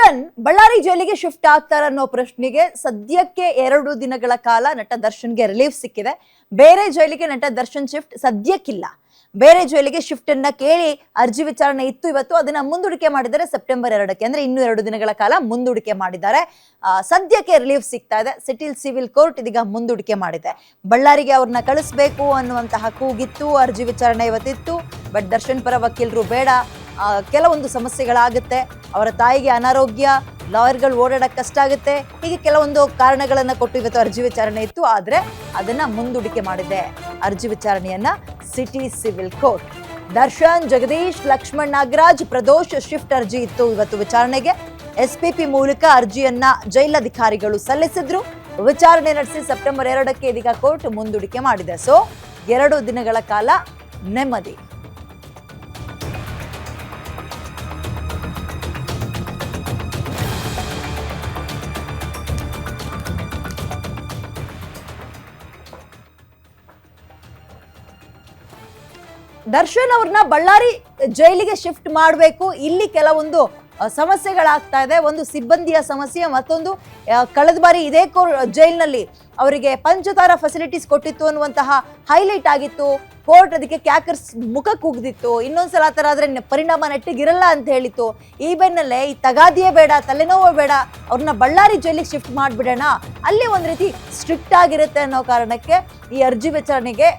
ದರ್ಶನ್ ಬಳ್ಳಾರಿ ಜೈಲಿಗೆ ಶಿಫ್ಟ್ ಆಗ್ತಾರ ಅನ್ನೋ ಪ್ರಶ್ನೆಗೆ ಸದ್ಯಕ್ಕೆ ಎರಡು ದಿನಗಳ ಕಾಲ ನಟ ದರ್ಶನ್ಗೆ ರಿಲೀಫ್ ಸಿಕ್ಕಿದೆ. ಬೇರೆ ಜೈಲಿಗೆ ನಟ ದರ್ಶನ್ ಶಿಫ್ಟ್ ಸದ್ಯಕ್ಕಿಲ್ಲ. ಬೇರೆ ಜೈಲಿಗೆ ಶಿಫ್ಟ್ ಅನ್ನ ಕೇಳಿ ಅರ್ಜಿ ವಿಚಾರಣೆ ಇತ್ತು ಇವತ್ತು, ಅದನ್ನ ಮುಂದೂಡಿಕೆ ಮಾಡಿದ್ದಾರೆ ಸೆಪ್ಟೆಂಬರ್ ಎರಡಕ್ಕೆ, ಅಂದ್ರೆ ಇನ್ನೂ ಎರಡು ದಿನಗಳ ಕಾಲ ಮುಂದೂಡಿಕೆ ಮಾಡಿದ್ದಾರೆ. ಸದ್ಯಕ್ಕೆ ರಿಲೀಫ್ ಸಿಗ್ತಾ ಇದೆ. ಸಿಟಿಲ್ ಸಿವಿಲ್ ಕೋರ್ಟ್ ಇದೀಗ ಮುಂದೂಡಿಕೆ ಮಾಡಿದೆ. ಬಳ್ಳಾರಿಗೆ ಅವ್ರನ್ನ ಕಳಿಸ್ಬೇಕು ಅನ್ನುವಂತಹ ಕೂಗಿತ್ತು, ಅರ್ಜಿ ವಿಚಾರಣೆ ಇವತ್ತಿತ್ತು. ಬಟ್ ದರ್ಶನ್ ಪರ ವಕೀಲರು ಬೇಡ. ಕೆಲವೊಂದು ಸಮಸ್ಯೆಗಳಾಗುತ್ತೆ. ಅವರ ತಾಯಿಗೆ ಅನಾರೋಗ್ಯ, ಲಾಯರ್ಗಳು ಓಡಾಡಕ್ಕೆ ಕಷ್ಟ ಆಗುತ್ತೆ. ಹೀಗೆ ಕೆಲವೊಂದು ಕಾರಣಗಳನ್ನು ಕೊಟ್ಟು ಇವತ್ತು ಅರ್ಜಿ ವಿಚಾರಣೆ ಇತ್ತು. ಆದರೆ ಅದನ್ನು ಮುಂದೂಡಿಕೆ ಮಾಡಿದೆ ಅರ್ಜಿ ವಿಚಾರಣೆಯನ್ನು city civil court. Darshan, Jagadish, Lakshman, Nagaraj, Pradosh shift ಅರ್ಜಿ ಇತ್ತು ಇವತ್ತು ವಿಚಾರಣೆಗೆ. ಎಸ್ಪಿಪಿ ಮೂಲಕ ಅರ್ಜಿಯನ್ನ ಜೈಲಧಿಕಾರಿಗಳು ಸಲ್ಲಿಸಿದ್ರು. ವಿಚಾರಣೆ ನಡೆಸಿ ಸೆಪ್ಟೆಂಬರ್ ಎರಡಕ್ಕೆ ಇದೀಗ ಕೋರ್ಟ್ ಮುಂದೂಡಿಕೆ ಮಾಡಿದೆ. ಸೊ ಎರಡು ದಿನಗಳ ಕಾಲ ನೆಮ್ಮದಿ. ದರ್ಶನ್ ಅವ್ರನ್ನ ಬಳ್ಳಾರಿ ಜೈಲಿಗೆ ಶಿಫ್ಟ್ ಮಾಡಬೇಕು. ಇಲ್ಲಿ ಕೆಲವೊಂದು ಸಮಸ್ಯೆಗಳಾಗ್ತಾ ಇದೆ. ಒಂದು ಸಿಬ್ಬಂದಿಯ ಸಮಸ್ಯೆ, ಮತ್ತೊಂದು ಕಳೆದ ಬಾರಿ ಇದೇ ಕೋ, ಜೈಲಿನಲ್ಲಿ ಅವರಿಗೆ ಪಂಚತಾರ ಫೆಸಿಲಿಟೀಸ್ ಕೊಟ್ಟಿತ್ತು ಅನ್ನುವಂತಹ ಹೈಲೈಟ್ ಆಗಿತ್ತು. ಕೋರ್ಟ್ ಅದಕ್ಕೆ ಕ್ಯಾಕರ್ಸ್ ಮುಖ ಕುಗ್ದಿತ್ತು. ಇನ್ನೊಂದ್ಸಲ ಆ ಥರ ಆದರೆ ಪರಿಣಾಮ ನೆಟ್ಟಿಗಿರಲ್ಲ ಅಂತ ಹೇಳಿತ್ತು. ಈ ಬೆನ್ನಲ್ಲೇ ಈ ತಗಾದಿಯೇ ಬೇಡ, ತಲೆನೋವು ಬೇಡ, ಅವ್ರನ್ನ ಬಳ್ಳಾರಿ ಜೈಲಿಗೆ ಶಿಫ್ಟ್ ಮಾಡಿಬಿಡೋಣ. ಅಲ್ಲಿ ಒಂದು ರೀತಿ ಸ್ಟ್ರಿಕ್ಟ್ ಆಗಿರುತ್ತೆ ಅನ್ನೋ ಕಾರಣಕ್ಕೆ ಈ ಅರ್ಜಿ ವಿಚಾರಣೆಗೆ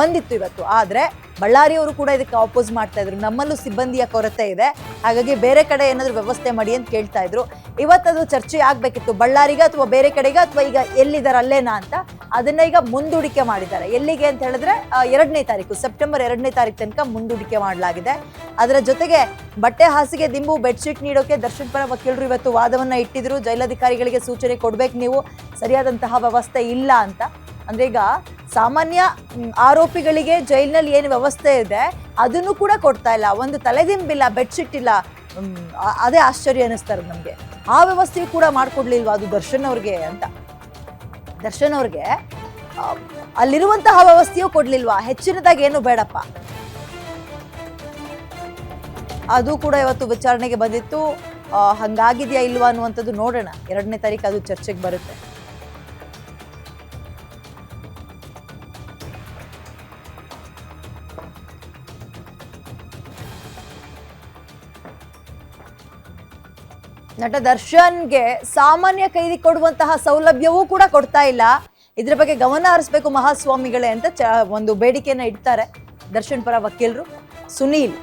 ಬಂದಿತ್ತು ಇವತ್ತು. ಆದ್ರೆ ಬಳ್ಳಾರಿಯವರು ಕೂಡ ಇದಕ್ಕೆ ಆಪೋಸ್ ಮಾಡ್ತಾ ಇದ್ರು. ನಮ್ಮಲ್ಲೂ ಸಿಬ್ಬಂದಿಯ ಕೊರತೆ ಇದೆ. ಹಾಗಾಗಿ ಬೇರೆ ಕಡೆ ಏನಾದರೂ ವ್ಯವಸ್ಥೆ ಮಾಡಿ ಅಂತ ಕೇಳ್ತಾ ಇದ್ರು. ಇವತ್ತದು ಚರ್ಚೆ ಆಗಬೇಕಿತ್ತು. ಬಳ್ಳಾರಿಗೆ ಅಥವಾ ಬೇರೆ ಕಡೆಗೆ ಅಥವಾ ಈಗ ಎಲ್ಲಿದ್ದಾರೆ ಅಲ್ಲೇನಾ ಅಂತ ಅದನ್ನ ಈಗ ಮುಂದೂಡಿಕೆ ಮಾಡಿದ್ದಾರೆ. ಎಲ್ಲಿಗೆ ಅಂತ ಹೇಳಿದ್ರೆ ಎರಡನೇ ತಾರೀಕು, ಸೆಪ್ಟೆಂಬರ್ ಎರಡನೇ ತಾರೀಕು ತನಕ ಮುಂದೂಡಿಕೆ ಮಾಡಲಾಗಿದೆ. ಅದರ ಜೊತೆಗೆ ಬಟ್ಟೆ ಹಾಸಿಗೆ, ದಿಂಬು, ಬೆಡ್ಶೀಟ್ ನೀಡೋಕೆ ದರ್ಶನ್ ಪರ ವಕೀಲರು ಇವತ್ತು ವಾದವನ್ನ ಇಟ್ಟಿದ್ರು. ಜೈಲಾಧಿಕಾರಿಗಳಿಗೆ ಸೂಚನೆ ಕೊಡ್ಬೇಕು ನೀವು. ಸರಿಯಾದಂತಹ ವ್ಯವಸ್ಥೆ ಇಲ್ಲ ಅಂತ. ಅಂದ್ರೆ ಈಗ ಸಾಮಾನ್ಯ ಆರೋಪಿಗಳಿಗೆ ಜೈಲಿನಲ್ಲಿ ಏನು ವ್ಯವಸ್ಥೆ ಇದೆ, ಅದನ್ನು ಕೂಡ ಕೊಡ್ತಾ ಇಲ್ಲ. ಒಂದು ತಲೆದಿಂಬಿಲ್ಲ ಬೆಡ್ಶೀಟ್ ಇಲ್ಲ ಅದೇ ಆಶ್ಚರ್ಯ ಅನ್ನಿಸ್ತಾರೆ ನಮಗೆ. ಆ ವ್ಯವಸ್ಥೆಯು ಕೂಡ ಮಾಡ್ಕೊಡ್ಲಿಲ್ವಾ ಅದು ದರ್ಶನ್ ಅವ್ರಿಗೆ ಅಂತ? ದರ್ಶನ್ ಅವ್ರಿಗೆ ಅಲ್ಲಿರುವಂತಹ ವ್ಯವಸ್ಥೆಯೂ ಕೊಡ್ಲಿಲ್ವಾ? ಹೆಚ್ಚಿನದಾಗಿ ಏನು ಬೇಡಪ್ಪ? ಅದು ಕೂಡ ಇವತ್ತು ವಿಚಾರಣೆಗೆ ಬಂದಿತ್ತು. ಹಂಗಾಗಿದೆಯಾ ಇಲ್ವಾ ಅನ್ನುವಂಥದ್ದು ನೋಡೋಣ. ಎರಡನೇ ತಾರೀಕು ಅದು ಚರ್ಚೆಗೆ ಬರುತ್ತೆ. ನಟ ದರ್ಶನ್ಗೆ ಸಾಮಾನ್ಯ ಕೈದಿ ಕೊಡುವಂತಹ ಸೌಲಭ್ಯವೂ ಕೂಡ ಕೊಡ್ತಾ ಇಲ್ಲ. ಇದ್ರ ಬಗ್ಗೆ ಗಮನ ಹರಿಸ್ಬೇಕು ಮಹಾಸ್ವಾಮಿಗಳೇ ಅಂತ ಚ, ಒಂದು ಬೇಡಿಕೆಯನ್ನ ಇಡ್ತಾರೆ ದರ್ಶನ್ ಪರ ವಕೀಲರು. ಸುನೀಲ್,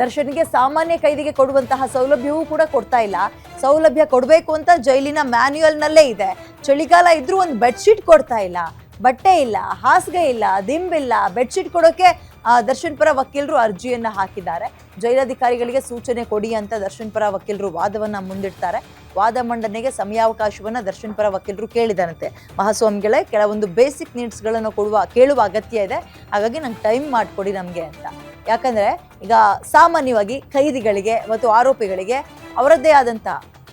ದರ್ಶನ್ಗೆ ಸಾಮಾನ್ಯ ಕೈದಿಗೆ ಕೊಡುವಂತಹ ಸೌಲಭ್ಯವೂ ಕೂಡ ಕೊಡ್ತಾ ಇಲ್ಲ. ಸೌಲಭ್ಯ ಕೊಡಬೇಕು ಅಂತ ಜೈಲಿನ ಮ್ಯಾನ್ಯುಯಲ್ನಲ್ಲೇ ಇದೆ. ಚಳಿಗಾಲ ಇದ್ರೂ ಒಂದು ಬೆಡ್ಶೀಟ್ ಕೊಡ್ತಾ ಇಲ್ಲ. ಬಟ್ಟೆ ಇಲ್ಲ, ಹಾಸಿಗೆ ಇಲ್ಲ ದಿಂಬಿಲ್ಲ ಬೆಡ್ಶೀಟ್ ಕೊಡೋಕೆ ದರ್ಶನ್ ಪರ ವಕೀಲರು ಅರ್ಜಿಯನ್ನು ಹಾಕಿದ್ದಾರೆ. ಜೈಲಾಧಿಕಾರಿಗಳಿಗೆ ಸೂಚನೆ ಕೊಡಿ ಅಂತ ದರ್ಶನ್ ಪರ ವಕೀಲರು ವಾದವನ್ನು ಮುಂದಿಡ್ತಾರೆ. ವಾದ ಮಂಡನೆಗೆ ಸಮಯಾವಕಾಶವನ್ನ ದರ್ಶನ್ ಪರ ವಕೀಲರು ಕೇಳಿದಾರಂತೆ ಮಹಾಸ್ವಾಮಿಗಳೇ, ಕೆಲವೊಂದು ಬೇಸಿಕ್ ನೀಡ್ಸ್ಗಳನ್ನು ಕೊಡುವ, ಕೇಳುವ ಅಗತ್ಯ ಇದೆ. ಹಾಗಾಗಿ ನಂಗೆ ಟೈಮ್ ಮಾಡಿಕೊಡಿ ನಮಗೆ ಅಂತ. ಯಾಕಂದ್ರೆ, ಈಗ ಸಾಮಾನ್ಯವಾಗಿ ಖೈದಿಗಳಿಗೆ ಮತ್ತು ಆರೋಪಿಗಳಿಗೆ ಅವರದ್ದೇ ಆದಂಥ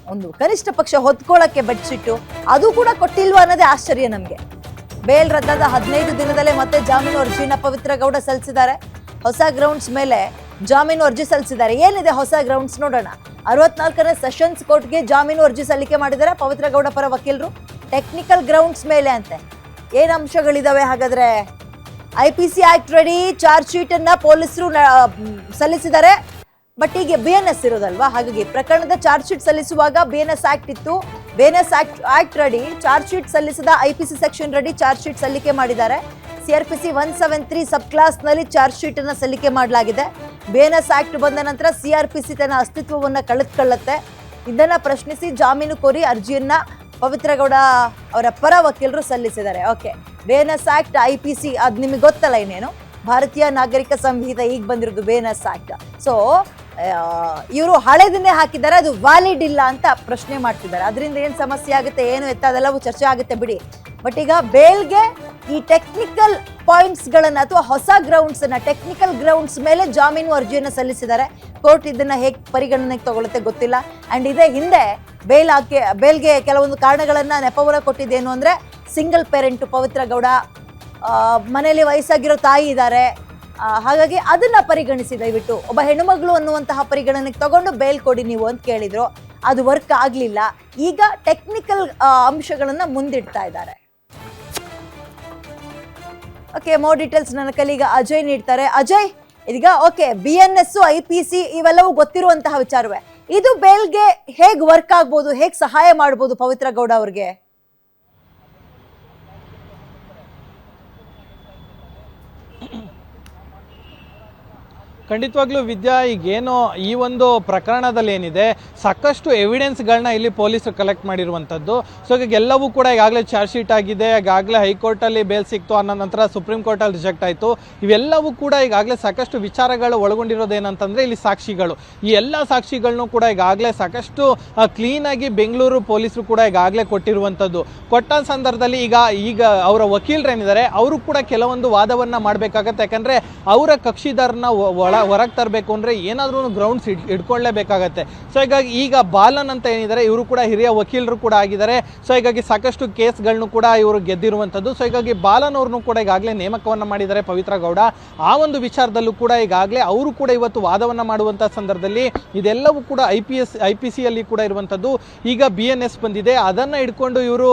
ಒಂದು ಕನಿಷ್ಠ ಪಕ್ಷ ಹೊತ್ಕೊಳ್ಳೋಕ್ಕೆ ಬೆಡ್ಶೀಟು, ಅದು ಕೂಡ ಕೊಟ್ಟಿಲ್ವಾ ಅನ್ನೋದೇ ಆಶ್ಚರ್ಯ ನಮಗೆ. ಬೇಲ್ ರದ್ದಾದ ಹದಿನೈದು ದಿನದಲ್ಲೇ ಮತ್ತೆ ಜಾಮೀನು ಅರ್ಜಿನ ಪವಿತ್ರ ಗೌಡ ಸಲ್ಲಿಸಿದ್ದಾರೆ. ಹೊಸ ಗ್ರೌಂಡ್ಸ್ ಮೇಲೆ ಜಾಮೀನು ಅರ್ಜಿ ಸಲ್ಲಿಸಿದ್ದಾರೆ. ಏನಿದೆ ಹೊಸ ಗ್ರೌಂಡ್ಸ್ ನೋಡೋಣ. ಅರವತ್ನಾಲ್ಕನೇ ಸೆಷನ್ಸ್ ಕೋರ್ಟ್ಗೆ ಜಾಮೀನು ಅರ್ಜಿ ಸಲ್ಲಿಕೆ ಮಾಡಿದ್ದಾರೆ ಪವಿತ್ರ ಗೌಡ ಪರ ವಕೀಲರು. ಟೆಕ್ನಿಕಲ್ ಗ್ರೌಂಡ್ಸ್ ಮೇಲೆ ಅಂತೆ. ಏನು ಅಂಶಗಳಿದಾವೆ ಹಾಗಾದ್ರೆ? I P C act ready charge sheet ಅನ್ನ ಪೊಲೀಸರು ಸಲ್ಲಿಸಿದ್ದಾರೆ. ಬಟ್ ಈಗ ಬಿ ಎನ್ ಎಸ್ ಇರೋದಲ್ವಾ? ಹಾಗಾಗಿ ಪ್ರಕರಣದ ಚಾರ್ಜ್ ಶೀಟ್ ಸಲ್ಲಿಸುವಾಗ ಬಿ ಎನ್ ಎಸ್ ಆಕ್ಟ್ ಇತ್ತು. S act act ready, charge sheet ಸಲ್ಲಿಸಿದ I P C section ready, charge sheet ಸಲ್ಲಿಕೆ ಮಾಡಿದ್ದಾರೆ. CrPC one seven three sub ಕ್ಲಾಸ್ನಲ್ಲಿ ಚಾರ್ಜ್ ಶೀಟ್ ಅನ್ನ ಸಲ್ಲಿಕೆ ಮಾಡಲಾಗಿದೆ. ಬೇನಸ್ ಆಕ್ಟ್ ಬಂದ ನಂತರ ಸಿ ತನ್ನ ಅಸ್ತಿತ್ವವನ್ನು ಕಳೆದುಕೊಳ್ಳುತ್ತೆ. ಇದನ್ನು ಪ್ರಶ್ನಿಸಿ ಜಾಮೀನು ಕೋರಿ ಅರ್ಜಿಯನ್ನು ಪವಿತ್ರಗೌಡ ಅವರ ಪರ ವಕೀಲರು ಸಲ್ಲಿಸಿದ್ದಾರೆ. Okay, BNS act I P C, ಅದು ನಿಮಗೆ ಗೊತ್ತಲ್ಲ ಇನ್ನೇನು? ಭಾರತೀಯ ನಾಗರಿಕ ಸಂಹಿತೆ ಈಗ ಬಂದಿರೋದು ಬೇನಸ್ ಆಕ್ಟ್. ಸೊ ಇವರು ಹಳೆದನ್ನೇ ಹಾಕಿದ್ದಾರೆ, ಅದು ವ್ಯಾಲಿಡ್ ಇಲ್ಲ ಅಂತ ಪ್ರಶ್ನೆ ಮಾಡ್ತಿದ್ದಾರೆ. ಅದರಿಂದ ಏನು ಸಮಸ್ಯೆ ಆಗುತ್ತೆ, ಏನು ಎತ್ತ, ಅದೆಲ್ಲವೂ ಚರ್ಚೆ ಆಗುತ್ತೆ ಬಿಡಿ. ಬಟ್ ಈಗ ಬೇಲ್ಗೆ ಈ ಟೆಕ್ನಿಕಲ್ ಪಾಯಿಂಟ್ಸ್ಗಳನ್ನು ಅಥವಾ ಹೊಸ ಗ್ರೌಂಡ್ಸನ್ನು ಟೆಕ್ನಿಕಲ್ ಗ್ರೌಂಡ್ಸ್ ಮೇಲೆ ಜಾಮೀನು ಅರ್ಜಿಯನ್ನು ಸಲ್ಲಿಸಿದ್ದಾರೆ. ಕೋರ್ಟ್ ಇದನ್ನು ಹೇಗೆ ಪರಿಗಣನೆಗೆ ತಗೊಳುತ್ತೆ ಗೊತ್ತಿಲ್ಲ. ಆ್ಯಂಡ್ ಇದೇ ಹಿಂದೆ ಬೇಲ್ ಹಾಕಿ, ಬೇಲ್ಗೆ ಕೆಲವೊಂದು ಕಾರಣಗಳನ್ನು ನೆಪವರ ಕೊಟ್ಟಿದ್ದೇನು ಅಂದರೆ ಸಿಂಗಲ್ ಪೇರೆಂಟು ಪವಿತ್ರ ಗೌಡ ಮನೆಯಲ್ಲಿ ವಯಸ್ಸಾಗಿರೋ ತಾಯಿ ಇದ್ದಾರೆ. ಹಾಗಾಗಿ ಅದನ್ನ ಪರಿಗಣಿಸಿ ದಯವಿಟ್ಟು. ಒಬ್ಬ ಹೆಣ್ಣುಮಗಳು ಅನ್ನುವಂತಹ ಪರಿಗಣನೆಗೆ ತಗೊಂಡು ಬೇಲ್ ಕೊಡಿ ನೀವು ಅಂತ ಕೇಳಿದ್ರು. ಅದು ವರ್ಕ್ ಆಗಲಿಲ್ಲ. ಈಗ ಟೆಕ್ನಿಕಲ್ ಅಂಶಗಳನ್ನ ಮುಂದಿಡ್ತಾ ಇದ್ದಾರೆ. ಓಕೆ ಮೋರ್ ಡೀಟೇಲ್ಸ್ ನನ್ನ ಕಲೀಗ ಅಜಯ್ ನೀಡ್ತಾರೆ. ಅಜಯ್, ಇದೀಗ okay B N S I P C ಇವೆಲ್ಲವೂ ಗೊತ್ತಿರುವಂತಹ ವಿಚಾರವೇ. ಇದು ಬೇಲ್ಗೆ ಹೇಗ್ ವರ್ಕ್ ಆಗ್ಬೋದು, ಹೇಗ್ ಸಹಾಯ ಮಾಡ್ಬೋದು ಪವಿತ್ರ ಗೌಡ ಅವ್ರಿಗೆ? ಖಂಡಿತವಾಗ್ಲೂ ವಿದ್ಯಾ, ಈಗೇನು ಈ ಒಂದು ಪ್ರಕರಣದಲ್ಲಿ ಏನಿದೆ ಸಾಕಷ್ಟು ಎವಿಡೆನ್ಸ್ಗಳನ್ನ ಇಲ್ಲಿ ಪೊಲೀಸರು ಕಲೆಕ್ಟ್ ಮಾಡಿರುವಂಥದ್ದು. ಸೊ ಈಗ ಎಲ್ಲವೂ ಕೂಡ ಈಗಾಗಲೇ ಚಾರ್ಜ್ ಶೀಟ್ ಆಗಿದೆ, ಈಗಾಗಲೇ ಹೈಕೋರ್ಟಲ್ಲಿ ಬೇಲ್ ಸಿಕ್ತು ಅನ್ನೋ ನಂತರ ಸುಪ್ರೀಂ ಕೋರ್ಟಲ್ಲಿ ರಿಜೆಕ್ಟ್ ಆಯಿತು. ಇವೆಲ್ಲವೂ ಕೂಡ ಈಗಾಗಲೇ ಸಾಕಷ್ಟು ವಿಚಾರಗಳು ಒಳಗೊಂಡಿರೋದೇನಂತಂದ್ರೆ ಇಲ್ಲಿ ಸಾಕ್ಷಿಗಳು. ಈ ಎಲ್ಲ ಸಾಕ್ಷಿಗಳನ್ನು ಕೂಡ ಈಗಾಗಲೇ ಸಾಕಷ್ಟು ಕ್ಲೀನಾಗಿ ಬೆಂಗಳೂರು ಪೊಲೀಸರು ಕೂಡ ಈಗಾಗಲೇ ಕೊಟ್ಟಿರುವಂಥದ್ದು. ಕೊಟ್ಟ ಸಂದರ್ಭದಲ್ಲಿ ಈಗ ಈಗ ಅವರ ವಕೀಲರೇನಿದ್ದಾರೆ, ಅವರು ಕೂಡ ಕೆಲವೊಂದು ವಾದವನ್ನು ಮಾಡಬೇಕಾಗತ್ತೆ. ಯಾಕಂದರೆ ಅವರ ಕಕ್ಷಿದಾರನ ಒಳ ಹೊರಗೆ ತರಬೇಕು ಅಂದ್ರೆ ಏನಾದ್ರೂ ಗ್ರೌಂಡ್ಸ್ ಇಟ್ಕೊಳ್ಳೇಬೇಕಾಗತ್ತೆ ಸೊ ಹೀಗಾಗಿ ಈಗ ಬಾಲನ್ ಅಂತ ಏನಿದ್ದಾರೆ, ಇವರು ಕೂಡ ಹಿರಿಯ ವಕೀಲರು ಕೂಡ ಆಗಿದ್ದಾರೆ. ಸೊ ಹೀಗಾಗಿ ಸಾಕಷ್ಟು ಕೇಸ್ಗಳನ್ನು ಕೂಡ ಇವರು ಗೆದ್ದಿರುವಂಥದ್ದು. ಸೊ ಹೀಗಾಗಿ ಬಾಲನ್ ಅವ್ರನ್ನು ಕೂಡ ಈಗಾಗಲೇ ನೇಮಕವನ್ನ ಮಾಡಿದ್ದಾರೆ ಪವಿತ್ರ ಗೌಡ. ಆ ಒಂದು ವಿಚಾರದಲ್ಲೂ ಕೂಡ ಈಗಾಗಲೇ ಅವರು ಕೂಡ ಇವತ್ತು ವಾದವನ್ನು ಮಾಡುವಂಥ ಸಂದರ್ಭದಲ್ಲಿ ಇದೆಲ್ಲವೂ ಕೂಡ I P S I P C ಅಲ್ಲಿ ಕೂಡ ಇರುವಂಥದ್ದು. ಈಗ ಬಿ ಎನ್ ಎಸ್ ಬಂದಿದೆ. ಅದನ್ನ ಇಟ್ಕೊಂಡು ಇವರು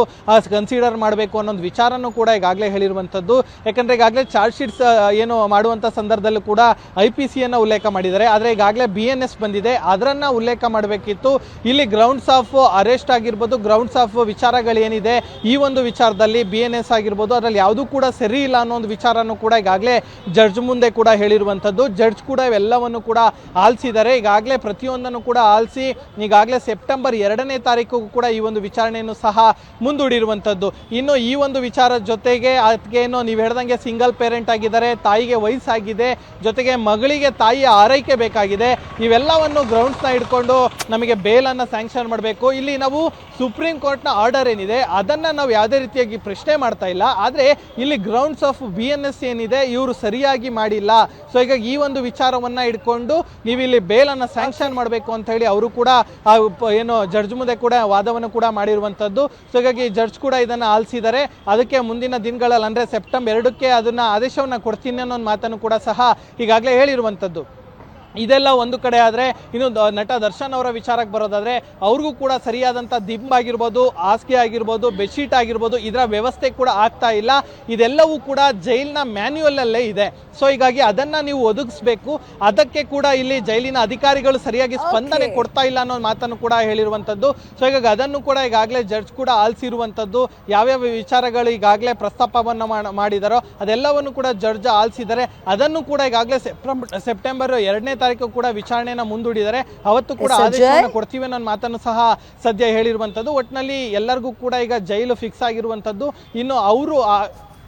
ಕನ್ಸಿಡರ್ ಮಾಡಬೇಕು ಅನ್ನೋ ಒಂದು ವಿಚಾರನೂ ಕೂಡ ಈಗಾಗಲೇ ಹೇಳಿರುವಂಥದ್ದು. ಯಾಕಂದರೆ ಈಗಾಗಲೇ ಚಾರ್ಜ್ ಶೀಟ್ಸ್ ಏನು ಮಾಡುವಂಥ ಸಂದರ್ಭದಲ್ಲೂ ಕೂಡ ಐ ಪಿ ಸಿಯನ್ನು ಉಲ್ಲೇಖ ಮಾಡಿದ್ದಾರೆ. ಆದರೆ ಈಗಾಗಲೇ ಬಿ ಎನ್ ಎಸ್ ಬಂದಿದೆ. ಅದರನ್ನು ಉಲ್ಲೇಖ ಮಾಡಬೇಕಿತ್ತು. ಇಲ್ಲಿ ಗ್ರೌಂಡ್ಸ್ ಆಫ್ ಅರೆಸ್ಟ್ ಆಗಿರ್ಬೋದು ಗ್ರೌಂಡ್ಸ್ ಆಫ್ ವಿಚಾರಗಳೇನಿದೆ, ಈ ಒಂದು ವಿಚಾರದಲ್ಲಿ ಬಿ ಎನ್ ಎಸ್ ಆಗಿರ್ಬೋದು, ಅದರಲ್ಲಿ ಯಾವುದೂ ಕೂಡ ಸರಿ ಇಲ್ಲ ಅನ್ನೋ ಒಂದು ವಿಚಾರನೂ ಕೂಡ ಈಗಾಗಲೇ ಜಡ್ಜ್ ಮುಂದೆ ಕೂಡ ಹೇಳಿರುವಂಥದ್ದು. ಜಡ್ಜ್ ಕೂಡ ಇವೆಲ್ಲವನ್ನು ಕೂಡ ಆಲಿಸಿದ್ದಾರೆ. ಈಗಾಗಲೇ ಪ್ರತಿಯೊಂದನ್ನು ಕೂಡ ಆಲಿಸಿ, ಈಗಾಗಲೇ ಸೆಪ್ಟೆಂಬರ್ ಎರಡನೇ ತಾರೀಕು ಕೂಡ ಈ ಒಂದು ವಿಚಾರಣೆಯನ್ನು ಸಹ ಮುಂದೂಡಿರುವಂಥದ್ದು. ಇನ್ನು ಈ ಒಂದು ವಿಚಾರದ ಜೊತೆಗೆ ಅದಕ್ಕೆ ಏನು ನೀವು ಹೇಳ್ದಂಗೆ ಸಿಂಗಲ್ ಪೇರೆಂಟ್ ಆಗಿದ್ದಾರೆ, ತಾಯಿಗೆ ವಯಸ್ಸಾಗಿದೆ, ಜೊತೆಗೆ ಮಗಳಿಗೆ ತಾಯಿಯ ಆರೈಕೆ ಬೇಕಾಗಿದೆ. ಇವೆಲ್ಲವನ್ನು ಗ್ರೌಂಡ್ಸ್ನ ಇಟ್ಕೊಂಡು ನಮಗೆ ಬೇಲನ್ನು ಸ್ಯಾಂಕ್ಷನ್ ಮಾಡಬೇಕು. ಇಲ್ಲಿ ನಾವು ಸುಪ್ರೀಂ ಕೋರ್ಟ್ನ ಆರ್ಡರ್ ಏನಿದೆ, ಅದನ್ನು ನಾವು ಯಾವುದೇ ರೀತಿಯಾಗಿ ಪ್ರಶ್ನೆ ಮಾಡ್ತಾ ಇಲ್ಲ. ಆದರೆ ಇಲ್ಲಿ ಗ್ರೌಂಡ್ಸ್ ಆಫ್ ಬಿ ಎಸ್ ಏನಿದೆ, ಇವರು ಸರಿಯಾಗಿ ಮಾಡಿಲ್ಲ. ಸೊ ಈಗ ಈ ಒಂದು ವಿಚಾರವನ್ನ ಇಟ್ಕೊಂಡು ನೀವು ಇಲ್ಲಿ ಬೇಲನ್ನು ಸ್ಯಾಂಕ್ಷನ್ ಮಾಡಬೇಕು ಅಂತ ಹೇಳಿ ಅವರು ಕೂಡ ಏನು ಜಡ್ಜ್ ಮುಂದೆ ಕೂಡ ವಾದವನ್ನು ಕೂಡ ಮಾಡಿರುವಂಥದ್ದು. ಸೊ ಹೀಗಾಗಿ ಜಡ್ಜ್ ಕೂಡ ಇದನ್ನು ಆಲಿಸಿದ್ದಾರೆ. ಅದಕ್ಕೆ ಮುಂದಿನ ದಿನಗಳಲ್ಲಿ, ಅಂದರೆ ಸೆಪ್ಟೆಂಬರ್ ಎರಡಕ್ಕೆ ಅದನ್ನ ಆದೇಶವನ್ನು ಕೊಡ್ತೀನಿ ಅನ್ನೋ ಒಂದು ಮಾತನ್ನು ಕೂಡ ಸಹ ಈಗಾಗಲೇ ಹೇಳಿರುವಂಥದ್ದು ಇದೆಲ್ಲ ಒಂದು ಕಡೆ ಆದರೆ ಇನ್ನು ನಟ ದರ್ಶನ್ ಅವರ ವಿಚಾರಕ್ಕೆ ಬರೋದಾದರೆ ಅವ್ರಿಗೂ ಕೂಡ ಸರಿಯಾದಂಥ ದಿಂಬ್ ಆಗಿರ್ಬೋದು ಹಾಸಿಗೆ ಆಗಿರ್ಬೋದು ಬೆಡ್ಶೀಟ್ ಆಗಿರ್ಬೋದು ಇದರ ವ್ಯವಸ್ಥೆ ಕೂಡ ಆಗ್ತಾ ಇಲ್ಲ. ಇದೆಲ್ಲವೂ ಕೂಡ ಜೈಲಿನ ಮ್ಯಾನ್ಯುವಲಲ್ಲೇ ಇದೆ. ಸೊ ಹೀಗಾಗಿ ಅದನ್ನು ನೀವು ಒದಗಿಸ್ಬೇಕು. ಅದಕ್ಕೆ ಕೂಡ ಇಲ್ಲಿ ಜೈಲಿನ ಅಧಿಕಾರಿಗಳು ಸರಿಯಾಗಿ ಸ್ಪಂದನೆ ಕೊಡ್ತಾ ಇಲ್ಲ ಅನ್ನೋ ಮಾತನ್ನು ಕೂಡ ಹೇಳಿರುವಂಥದ್ದು ಸೊ ಹೀಗಾಗಿ ಅದನ್ನು ಕೂಡ ಈಗಾಗಲೇ ಜಡ್ಜ್ ಕೂಡ ಆಲಿಸಿರುವಂಥದ್ದು ಯಾವ್ಯಾವ ವಿಚಾರಗಳು ಈಗಾಗಲೇ ಪ್ರಸ್ತಾಪವನ್ನು ಮಾಡ- ಮಾಡಿದಾರೋ ಅದೆಲ್ಲವನ್ನು ಕೂಡ ಜಡ್ಜ್ ಆಲಿಸಿದ್ದಾರೆ. ಅದನ್ನು ಕೂಡ ಈಗಾಗಲೇ ಸೆಪ್ಟೆಂಬರ್ ಸೆಪ್ಟೆಂಬರ್ ಎರಡನೇ ತಾರೀಕು ಕೂಡ ವಿಚಾರಣೆನ ಮುಂದೂಡಿದ್ದಾರೆ. ಅವತ್ತು ಕೂಡ ಆದೇಶವನ್ನು ಕೊಡ್ತೀವಿ ಅನ್ನೋ ಮಾತನ್ನು ಸಹ ಸದ್ಯ ಹೇಳಿರುವಂಥದ್ದು ಒಟ್ಟಿನಲ್ಲಿ ಎಲ್ಲರಿಗೂ ಕೂಡ ಈಗ ಜೈಲು ಫಿಕ್ಸ್ ಆಗಿರುವಂತದ್ದು. ಇನ್ನು ಅವರು